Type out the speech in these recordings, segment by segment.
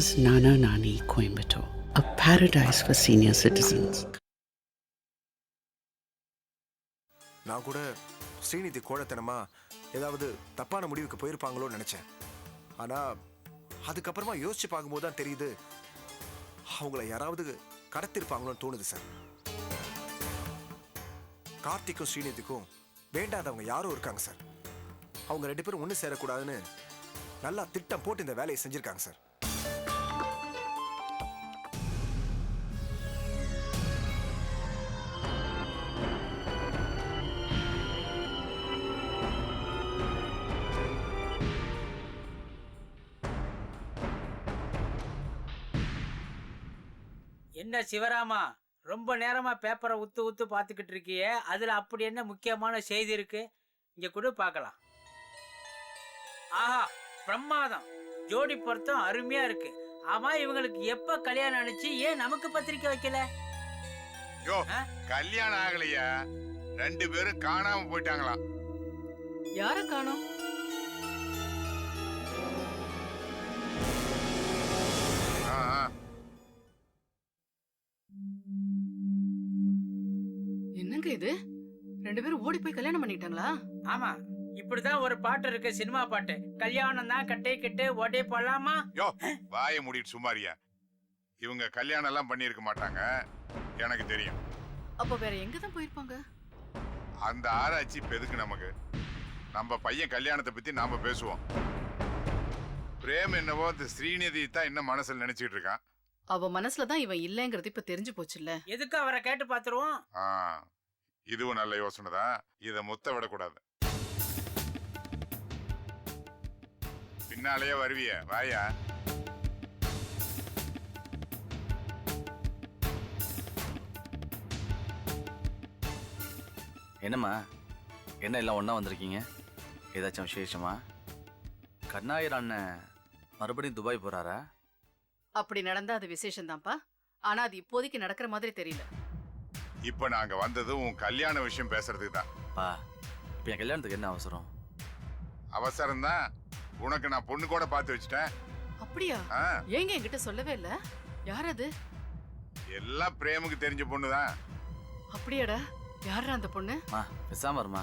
Mama's Nana Nani Coimbatore, a paradise for senior citizens. நான் கூட ஸ்ரீநிதி கோழத்தனமா ஏதாவது தப்பான முடிவுக்கு போயிருப்பாங்களோன்னு நினைச்சேன். ஆனா அதுக்கப்புறமா யோசிச்சு பார்க்கும்போது தான் தெரியுது அவங்கள யாராவது கடத்திருப்பாங்களோன்னு தோணுது சார். கார்த்திக்கும் ஸ்ரீநிதிக்கும் வேண்டாதவங்க யாரும் இருக்காங்க சார். அவங்க ரெண்டு பேரும் ஒன்று சேரக்கூடாதுன்னு நல்லா திட்டம் போட்டு இந்த வேலையை செஞ்சுருக்காங்க சார். என்ன சிவராமா ரொம்ப நேரமா பேப்பரை உத்து உத்து பார்த்துக்கிட்டு இருக்கியே அதுல அப்படி என்ன முக்கியமான செய்தி இருக்கு? இங்க கூட பார்க்கலாம். ஆஹா பிரமாதம். ஜோடி பொருத்தம் அருமையா இருக்கு. ஆமா இவங்களுக்கு எப்ப கல்யாணம் ஆனிச்சு? ஏன் நமக்கு பத்திரிக்கை வைக்கல? யோ? கல்யாணம் ஆகலையா. ரெண்டு பேரும் காணாம போயிட்டாங்களாம். யார காணோம்? இது? ரெண்டு பேரும் ஓடி போய் கல்யாணம் பண்ணிட்டாங்களா? ஆமா இப்படிதான் ஒரு பாட்டு இருக்கு சினிமா பாட்டு. கல்யாணம் தான் கட்டை கட்டு ஒடே போலாமா? யோ வாயை மூடிட்டு சும்மாரியா? இவங்க கல்யாணம் எல்லாம் பண்ணியிருக்க மாட்டாங்க எனக்கு தெரியும். அப்ப வேற எங்க தான் போயிருப்பாங்க? அந்த ஆராய்ச்சி இப்ப எதுக்கு நமக்கு. நம்ம பையன் கல்யாணத்தை பத்தி நாம பேசுவோம். பிரேம் என்னவோ இந்த ஸ்ரீநிதி தான் என்ன மனசுல நினைச்சிட்டு இருக்கான்? அவ மனசுல தான் இவன் இல்லங்கிறது இப்ப தெரிஞ்சு போச்சுல்ல. எதுக்கு அவரை கேட்டு பாத்துருவோம்? ஆ. இதுவும் நல்ல யோசனை தான். இதை முத்த விடக்கூடாது. பின்னாலேயே வருவிய. வாயா. என்னம்மா? என்ன எல்லாம் ஒன்றா வந்திருக்கீங்க? ஏதாச்சும் விசேஷமா? கண்ணாயிரம் அண்ணன் மறுபடியும் துபாய் போறாரா? அப்படி நடந்தா அது விசேஷம் தான்ப்பா ஆனா அது இப்போதைக்கு நடக்கிற மாதிரி தெரியல. இப்ப நாங்க வந்தது உன் கல்யாண விஷயம் பேசுறதுக்கு தான். பா இப்போ என் கல்யாணத்துக்கு என்ன அவசரம்? அவசரம் தான் உனக்கு நான் பொண்ணு கூட பார்த்து வச்சுட்டேன். அப்படியா? ஆ, ஏங்க என்கிட்ட சொல்லவே இல்ல. யார் அது எல்லாம் பிரேமுக்கு தெரிஞ்ச பொண்ணு தான் அப்படியாடா? யாரா அந்த பொண்ணு? மா பேசாம இருமா.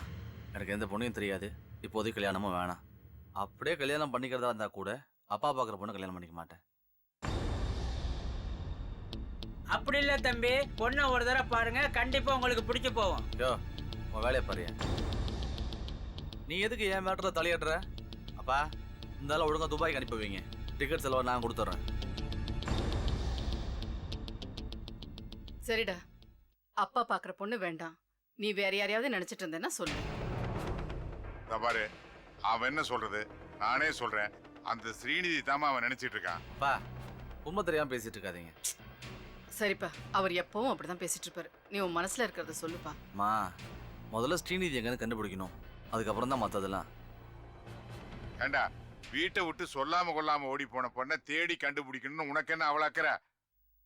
எனக்கு எந்த பொண்ணையும் தெரியாது. இப்போதைக்கு கல்யாணமும் வேணாம். அப்படியே கல்யாணம் பண்ணிக்கிறதா இருந்தா கூட அப்பா பார்க்குற பொண்ணு கல்யாணம் பண்ணிக்க மாட்டேன். அப்படி இல்ல தம்பி. பொண்ணை ஒரு தடவை பாருங்க. கண்டிப்பா உங்களுக்கு பிடிச்சு போவோம். யோ உன் வேலையை பாரு. நீ எதுக்கு என் மேட்டரை தலையிடுற அப்பா இருந்தாலும் ஒழுங்கா துபாய்க்கு அனுப்பி வைங்க டிக்கெட் செலவை நான் கொடுத்துட்றேன். சரிடா. அப்பா பாக்குற பொண்ணு வேண்டாம். நீ வேற யாரையாவது நினைச்சிட்டு இருந்தேன்னா சொல்லு. இதோ பாரு அவன் என்ன சொல்றது? நானே சொல்றேன். அந்த ஸ்ரீநிதி தாமா அவன் நினைச்சிட்டு இருக்கான். அப்பா உண்மை தெரியாம பேசிட்டு இருக்காதீங்க. சரிப்பா. அவர் எப்பவும் அப்படிதான் பேசிட்டு இருப்பாரு நீ உன் மனசுல இருக்கிறத சொல்லுப்பா. மா முதல்ல ஸ்ரீநிதி எங்கன்னு கண்டுபிடிக்கணும். அதுக்கப்புறம் தான் மற்றதெல்லாம் ஏண்டா வீட்டை விட்டு சொல்லாம கொள்ளாம ஓடி போன பொண்ணை தேடி கண்டுபிடிக்கணும்னு உனக்கு என்ன அவளாக்குற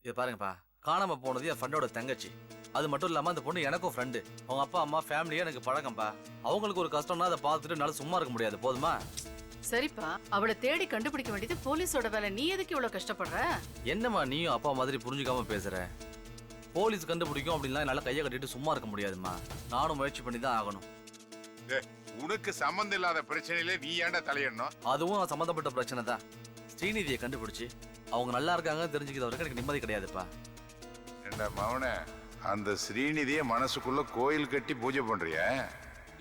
இதை பாருங்கப்பா காணாம போனது என் ஃப்ரெண்டோட தங்கச்சி. அது மட்டும் இல்லாம அந்த பொண்ணு எனக்கும் ஃப்ரெண்டு அவங்க அப்பா அம்மா ஃபேமிலியே எனக்கு பழக்கம்ப்பா. அவங்களுக்கு ஒரு கஷ்டம்னா அதை பார்த்துட்டு என்னால சும்மா இருக்க முடியாது. போதுமா? சரிப்பா அவளை தேடி கண்டுபிடிக்க வேண்டியது போலீஸோட வேலை. நீ எதுக்கு இவ்வளவு கஷ்டப்படுற? என்னம்மா நீயும் அப்பா மாதிரி புரிஞ்சுக்காம பேசுற? போலீஸ் கண்டுபிடிக்கும் அப்படின்லாம் என்னால கையை கட்டிட்டு சும்மா இருக்க முடியாதும்மா. நானும் முயற்சி பண்ணி தான் ஆகணும். உனக்கு சம்மந்தம் இல்லாத பிரச்சனையில நீ ஏன்டா தலையிடணும்? அதுவும் சம்மந்தப்பட்ட பிரச்சனை தான். ஸ்ரீநிதியை கண்டுபிடிச்சு அவங்க நல்லா இருக்காங்கன்னு தெரிஞ்சுக்கிற வரைக்கும் எனக்கு நிம்மதி கிடையாதுப்பா. ஏண்டா மவனே அந்த ஸ்ரீநிதியை மனசுக்குள்ள கோயில் கட்டி பூஜை பண்றிய?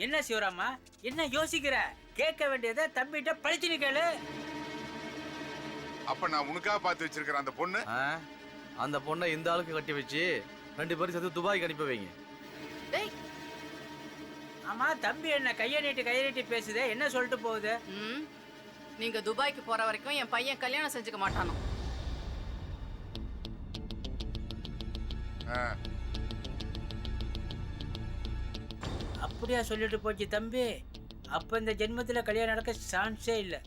என்ன சிவராமா? என்ன யோசிக்கிற? கேட்க வேண்டியதை தம்பிகிட்ட படிச்சுன்னு கேளு. அப்ப நான் உனக்காக பார்த்து வச்சிருக்கிற அந்த பொண்ணு? ஆ? அந்த பொண்ணை இந்த ஆளுக்கு கட்டி வச்சு ரெண்டு பேரும் சேர்த்து துபாய்க்கு அனுப்பி வைங்க. டேய் ஆமா தம்பி என்ன கையை நீட்டி கையை நீட்டி பேசுதே என்ன சொல்லிட்டு போகுது? ம் நீங்க துபாய்க்கு போற வரைக்கும் என் பையன் கல்யாணம் செஞ்சுக்க மாட்டானோ? ஆ, அப்படியா சொல்லிட்டு போச்சு தம்பி. அப்போ இந்த ஜென்மத்தில் கல்யாணம் நடக்க சான்ஸே இல்லை.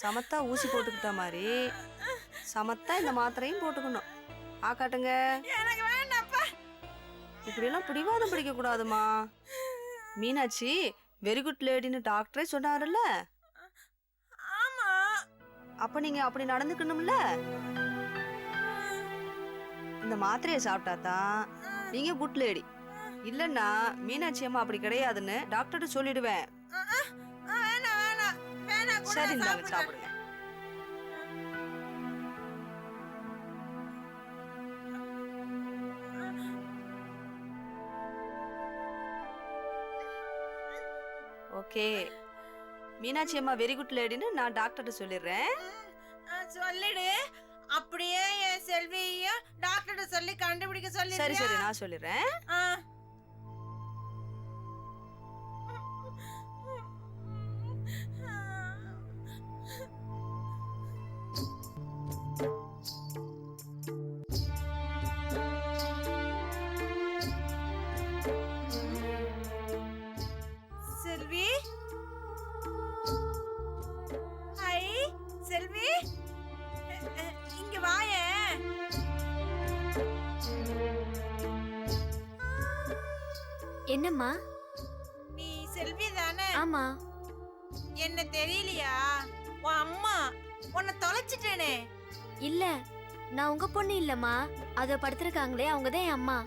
சமத்தா ஊசி போட்டுக்கிட்ட மாதிரி. சமத்தா இந்த மாத்திரையும் போட்டுக்கணும். ஆக்காட்டுங்க எனக்கு இப்படியெல்லாம் பிடிவாதம் பிடிக்க கூடாதுமா மீனாட்சி வெரி குட் லேடின்னு டாக்டரே சொன்னாருல்ல. அப்ப நீங்க அப்படி நடந்துக்கணும்ல? இந்த மாத்திரையை சாப்பிட்டா தான் நீங்க குட் லேடி இல்லன்னா மீனாட்சி அம்மா அப்படி கிடையாதுன்னு டாக்டர்கிட்ட சொல்லிடுவேன். சரி இந்தாங்க. சாப்பிடுங்க. ஓகே மீனாட்சி அம்மா வெரி குட் லேடின்னு நான் டாக்டர்கிட்ட சொல்லிடுறேன். சொல்லிடு. அப்படியே என் செல்வியையும் டாக்டர்கிட்ட சொல்லி கண்டுபிடிக்க சொல்லி சரி சரி நான் சொல்லிடுறேன். என்னம்மா? நீ செல்வி தானே? ஆமா. என்ன தெரியலையா? உன் அம்மா உன்னை தொலைச்சிட்டேனே. இல்ல நான் உங்க பொண்ணு இல்லம்மா. அத படுத்திருக்காங்களே அவங்க தான் என் அம்மா.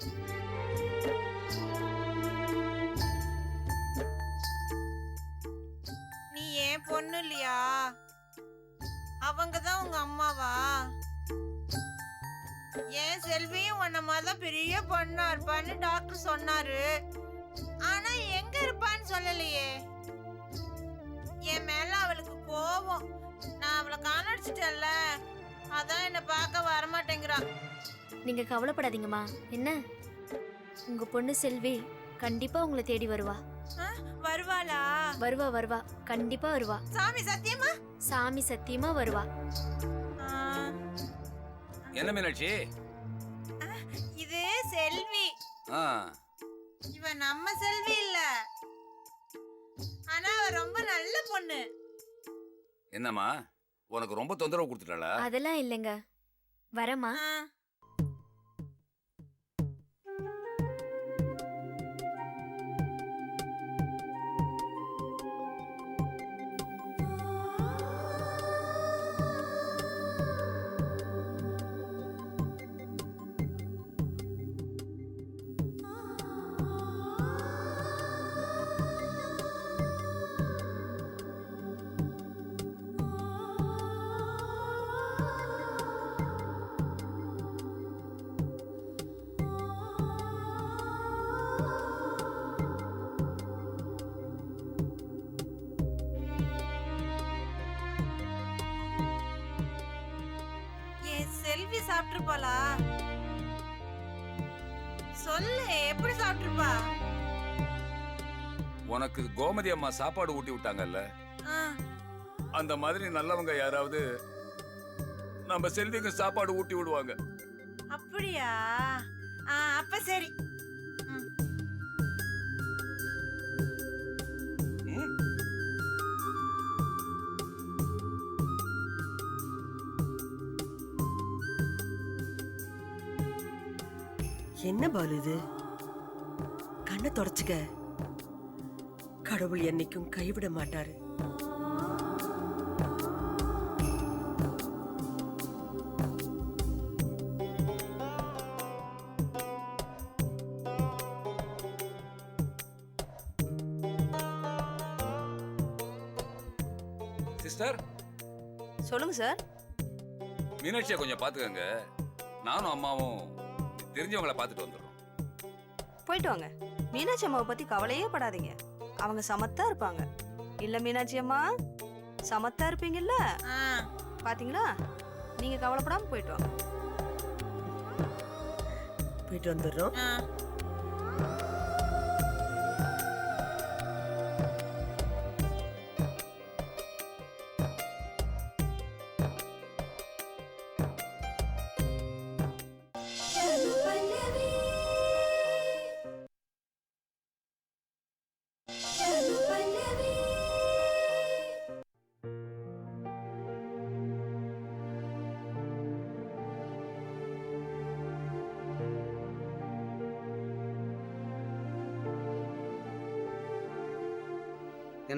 நீ ஏன் பொண்ணு இல்லையா? அவங்க தான் உங்க அம்மாவா? ஏன் செல்வியும் உன்ன மாதிரி பெரிய பொண்ணா இருப்பான்னு டாக்டர் சொன்னாரு. இருப்பான்னு சொல்லலையே. என் மேல அவளுக்கு கோவம் நான் அவளை காணடிச்சிட்டேன்ல. அதான் என்ன பார்க்க வரமாட்டேங்கிறா. நீங்க கவலைப்படாதீங்கம்மா. என்ன? உங்க பொண்ணு செல்வி கண்டிப்பா உங்களை தேடி வருவா. ஆ, வருவாளா? வருவா வருவா. கண்டிப்பா வருவா. சாமி சத்தியமா? சாமி சத்தியமா வருவா. ஆ, என்ன மீனாட்சி? இது செல்வி. ஆ. இவ நம்ம செல்வி இல்ல. ஆனா அவ ரொம்ப நல்ல பொண்ணு. என்னம்மா? உனக்கு ரொம்ப தொந்தரவு கொடுத்துட்டாளா? அதெல்லாம் இல்லைங்க. வரமா சாப்பிட்டுருப்பாளா? சொல்லு எப்படி சாப்பிட்டுருப்பா? உனக்கு கோமதி அம்மா சாப்பாடு ஊட்டி விட்டாங்கல்ல? அந்த மாதிரி நல்லவங்க யாராவது நம்ம செல்விக்கு சாப்பாடு ஊட்டி விடுவாங்க. அப்படியா? அப்ப சரி. என்ன பாலு இது? கண்ணை தொடச்சுக்க. கடவுள் என்னைக்கும் கைவிட மாட்டாரு. சிஸ்டர். சொல்லுங்க சார். மீனாட்சியை கொஞ்சம் பாத்துக்கங்க நானும் அம்மாவும் தெரிஞ்சவங்கள பார்த்துட்டு வந்துடுறோம். போயிட்டு வாங்க. மீனாட்சி அம்மாவை பத்தி கவலையே படாதீங்க. அவங்க சமத்தா இருப்பாங்க. இல்ல மீனாட்சி அம்மா? சமத்தா இருப்பீங்கல்ல? ஆ, பாத்தீங்களா? நீங்க கவலைப்படாம போயிட்டு வாங்க. போயிட்டு வந்துடுறோம்.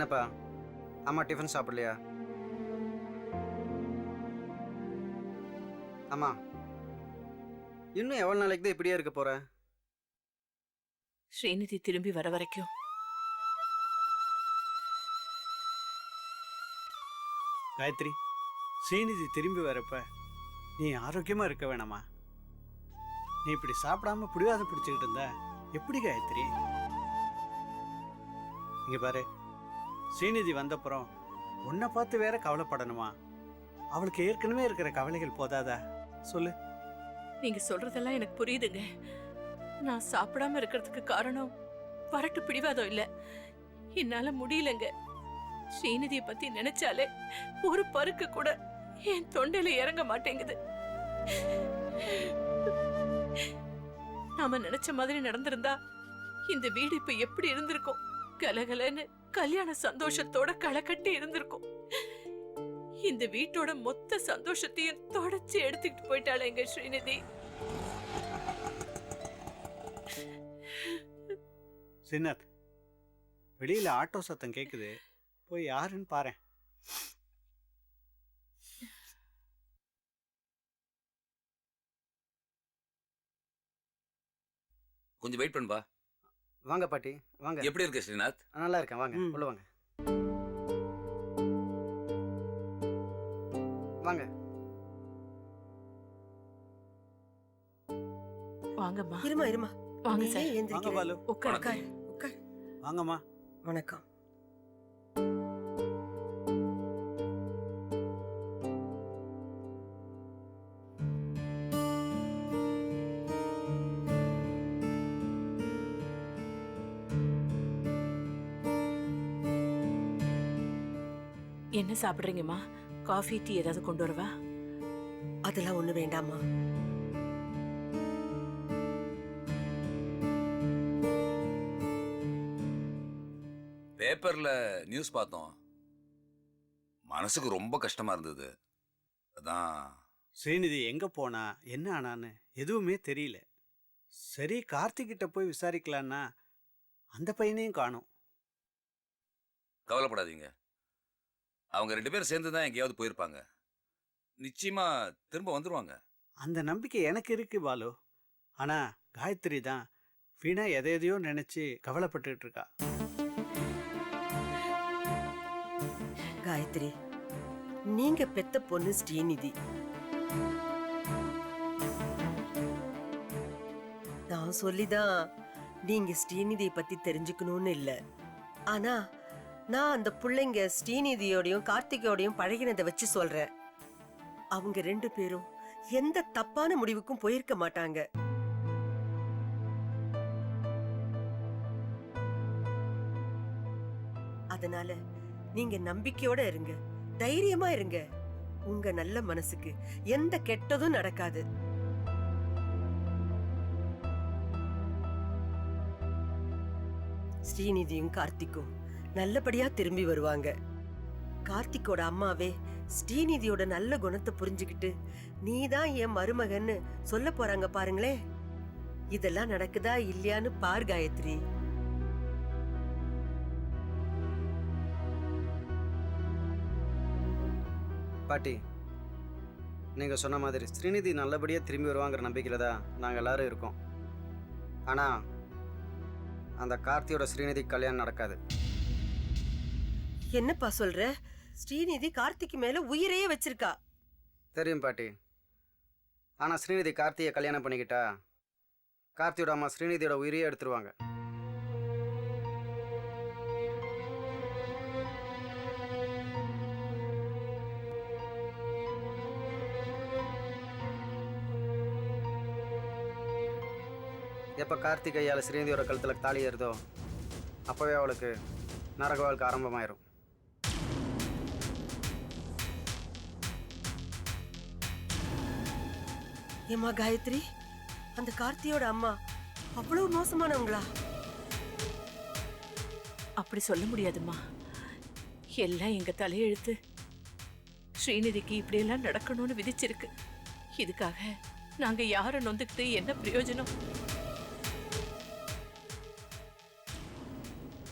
என்னப்பா? அம்மா டிஃபன் சாப்பிடலையா? அம்மா இன்னும் எவ்வளோ நாளைக்கு தான் இப்படியே இருக்க போற? ஸ்ரீநிதி திரும்பி வர வரைக்கும். காயத்ரி ஸ்ரீநிதி திரும்பி வரப்ப நீ ஆரோக்கியமா இருக்க வேணாமா? நீ இப்படி சாப்பிடாம பிடிவாதம் பிடிச்சுக்கிட்டு இருந்தா எப்படி காயத்ரி? இங்க பாரு. ஸ்ரீநிதி வந்தப்புறம் உன்னை பார்த்து வேற கவலைப்படணுமா? அவளுக்கு ஏற்கனவே இருக்கிற கவலைகள் போதாதா? சொல்லு. நீங்க சொல்றதெல்லாம் எனக்கு புரியுதுங்க. நான் சாப்பிடாம இருக்கிறதுக்கு காரணம் வரட்டு பிடிவாதம் இல்ல. என்னால முடியலங்க. ஸ்ரீநிதிய பத்தி நினைச்சாலே ஒரு பருக்கு கூட என் தொண்டையில இறங்க மாட்டேங்குது. நாம நினைச்ச மாதிரி நடந்திருந்தா இந்த வீடு இப்ப எப்படி இருந்திருக்கும்? கலகலன்னு. கல்யாண சந்தோஷத்தோட களை கட்டி இருந்திருக்கும். இந்த வீட்டோட மொத்த சந்தோஷத்தையும் தொடச்சு எடுத்துக்கிட்டு போயிட்டாளே எங்க ஸ்ரீநிதி. சின்னத் வெளியில ஆட்டோ சத்தம் கேக்குது. போய் யாருன்னு பாரேன். கொஞ்சம் வெயிட் பண்ணுப்பா. வாங்க பாட்டி வாங்க. எப்படி இருக்கு ஸ்ரீநாத்? நல்லா இருக்கேன் வாங்க. உள்ள வாங்க. வாங்க. வாங்கம்மா. இருமா இருமா. வாங்க சார். வாங்க? பாலு. உட்கார். உட்கார். வாங்கம்மா. வணக்கம். என்ன சாப்பிடுறீங்கம்மா? காஃபி டீ ஏதாவது கொண்டு வரவா? அதெல்லாம் ஒண்ணு வேண்டாமா பேப்பர்ல நியூஸ் பார்த்தோம். மனசுக்கு ரொம்ப கஷ்டமா இருந்தது. அதான். ஸ்ரீநிதி எங்க போனா? என்ன ஆனான்னு எதுவுமே தெரியல. சரி கார்த்திக் கிட்ட போய் விசாரிக்கலான்னா அந்த பையனையும் காணோம். கவலைப்படாதீங்க. அவங்க ரெண்டு பேரும் சேர்ந்து தான் எங்கேயாவது போயிருப்பாங்க. நிச்சயமா திரும்ப வந்துருவாங்க. அந்த நம்பிக்கை எனக்கு இருக்கு பாலு. ஆனா காயத்ரி தான் வீணா எதை எதையோ நினைச்சு கவலைப்பட்டுட்டு இருக்கா. காயத்ரி நீங்க பெத்த பொண்ணு ஸ்ரீநிதி. நான் சொல்லிதான் நீங்க ஸ்ரீநிதியை பத்தி தெரிஞ்சுக்கணும்னு இல்ல. ஆனா நான் அந்த பிள்ளைங்க ஸ்ரீநிதியோடையும் கார்த்திகோடையும் பழகினதை வச்சு சொல்றேன். அவங்க ரெண்டு பேரும் எந்த தப்பான முடிவுக்கும் போயிருக்க மாட்டாங்க. அதனால நீங்க நம்பிக்கையோட இருங்க. தைரியமா இருங்க. உங்க நல்ல மனசுக்கு எந்த கெட்டதும் நடக்காது. ஸ்ரீநிதியும் கார்த்திக்கும். நல்லபடியா திரும்பி வருவாங்க. கார்த்திக்கோட அம்மாவே ஸ்ரீநிதியோட நல்ல குணத்தை புரிஞ்சுக்கிட்டு நீதான் என் மருமகன்னு சொல்ல போறாங்க பாருங்களே. இதெல்லாம் நடக்குதா இல்லையான்னு பார் காயத்ரி. பாட்டி நீங்கள் சொன்ன மாதிரி ஸ்ரீநிதி நல்லபடியாக திரும்பி வருவாங்கிற நம்பிக்கையில் தான் நாங்கள் எல்லாரும் இருக்கோம். ஆனால் அந்த கார்த்தியோட ஸ்ரீநிதி கல்யாணம் நடக்காது. என்னப்பா சொல்ற? ஸ்ரீநிதி கார்த்திக் மேல உயிரையே வச்சிருக்கா. தெரியும் பாட்டி. ஆனால் ஸ்ரீநிதி கார்த்தியை கல்யாணம் பண்ணிக்கிட்டா கார்த்தியோட அம்மா ஸ்ரீநிதியோட உயிரையே எடுத்துருவாங்க. எப்போ கார்த்திக் கையால் ஸ்ரீநிதியோட கழுத்தில் தாலி ஏறுதோ அப்போவே அவளுக்கு நரக வாழ்க்கை ஆரம்பமாயிரும். ஏமா காயத்ரி? அந்த கார்த்தியோட அம்மா அவ்வளவு மோசமானவங்களா? அப்படி சொல்ல முடியாதும்மா. எல்லாம் எங்க தலையெழுத்து. ஸ்ரீநிதிக்கு இப்படியெல்லாம் நடக்கணும்னு விதிச்சிருக்கு. இதுக்காக நாங்க யாரை நொந்துக்கிட்டு என்ன பிரயோஜனம்?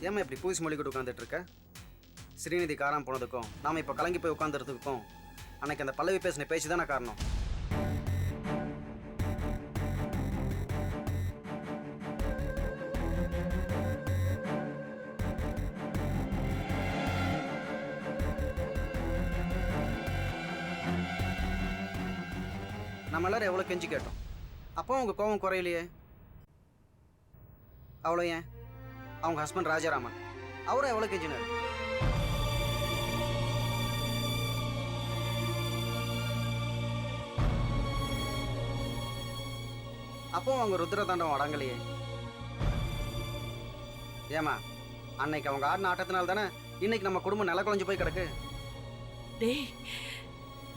ஏம்மா இப்படி பூசி மொழி கொண்டு உட்காந்துட்டு இருக்க ஸ்ரீநிதி காணாம போனதுக்கும் நாம இப்போ கலங்கி போய் உட்காந்துறதுக்கும் அன்னைக்கு அந்த பல்லவி பேசின பேச்சு தானே காரணம்? எல்லாரும் எவ்வளோ கெஞ்சி கேட்டோம். அப்போ அவங்க கோபம் குறையிலையே? அவ்வளோ ஏன்? அவங்க ஹஸ்பண்ட் ராஜாராமன். அவரும் எவ்வளோ கெஞ்சினார்? அப்போ அவங்க ருத்ர தாண்டவம் அடங்கலையே. ஏமா அன்னைக்கு அவங்க ஆடின ஆட்டத்தினால தானே இன்னைக்கு நம்ம குடும்பம் நில குழஞ்சு போய் கிடக்கு?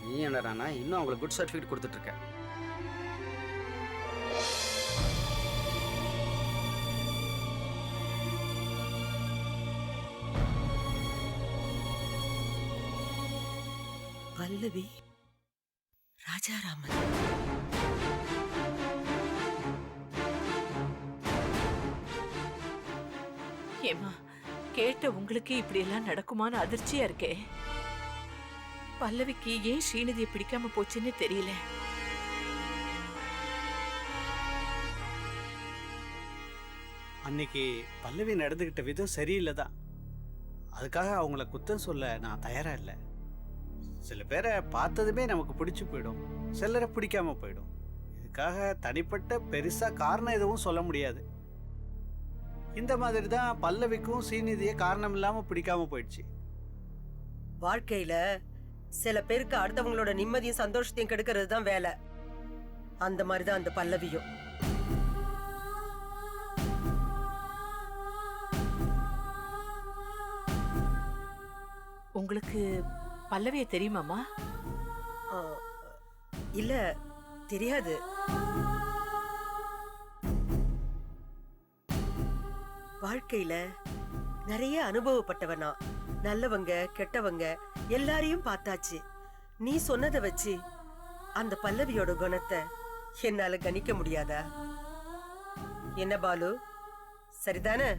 நீ என்னடானா இன்னும் அவங்களுக்கு குட் சர்டிஃபிகேட் கொடுத்துட்டு இருக்க. பல்லவி ராஜாராமன். ஏமா கேட்ட உங்களுக்கு இப்படி எல்லாம் நடக்குமான்னு அதிர்ச்சியா இருக்கே. பல்லவிக்கு ஏன் ஸ்ரீநிதியை பிடிக்காம போச்சுன்னு தெரியல. அன்னைக்கு பல்லவி நடந்துக்கிட்ட விதம் சரியில்லை தான் அதுக்காக அவங்கள குத்தம் சொல்ல நான் தயாரா இல்லை. சில பேரை பார்த்ததுமே நமக்கு பிடிச்சு போயிடும். சிலரை பிடிக்காம போயிடும். இதுக்காக தனிப்பட்ட பெருசா காரணம் எதுவும் சொல்ல முடியாது. இந்த மாதிரி தான் பல்லவிக்கும் ஸ்ரீநிதியை காரணம் இல்லாம பிடிக்காம போயிடுச்சு. வாழ்க்கையில சில பேருக்கு அடுத்தவங்களோட நிம்மதியும் சந்தோஷத்தையும் கெடுக்கிறது தான் வேலை. அந்த மாதிரி தான் அந்த பல்லவியும். உங்களுக்கு பல்லவியை தெரியுமாமா இல்ல தெரியாது. வாழ்க்கையில நிறைய அனுபவப்பட்டவனா நல்லவங்க கெட்டவங்க எல்லாரையும் பார்த்தாச்சு. நீ சொன்னதை வச்சு அந்த பல்லவியோட குணத்தை என்னால கணிக்க முடியாதா? என்ன பாலு? சரிதானே?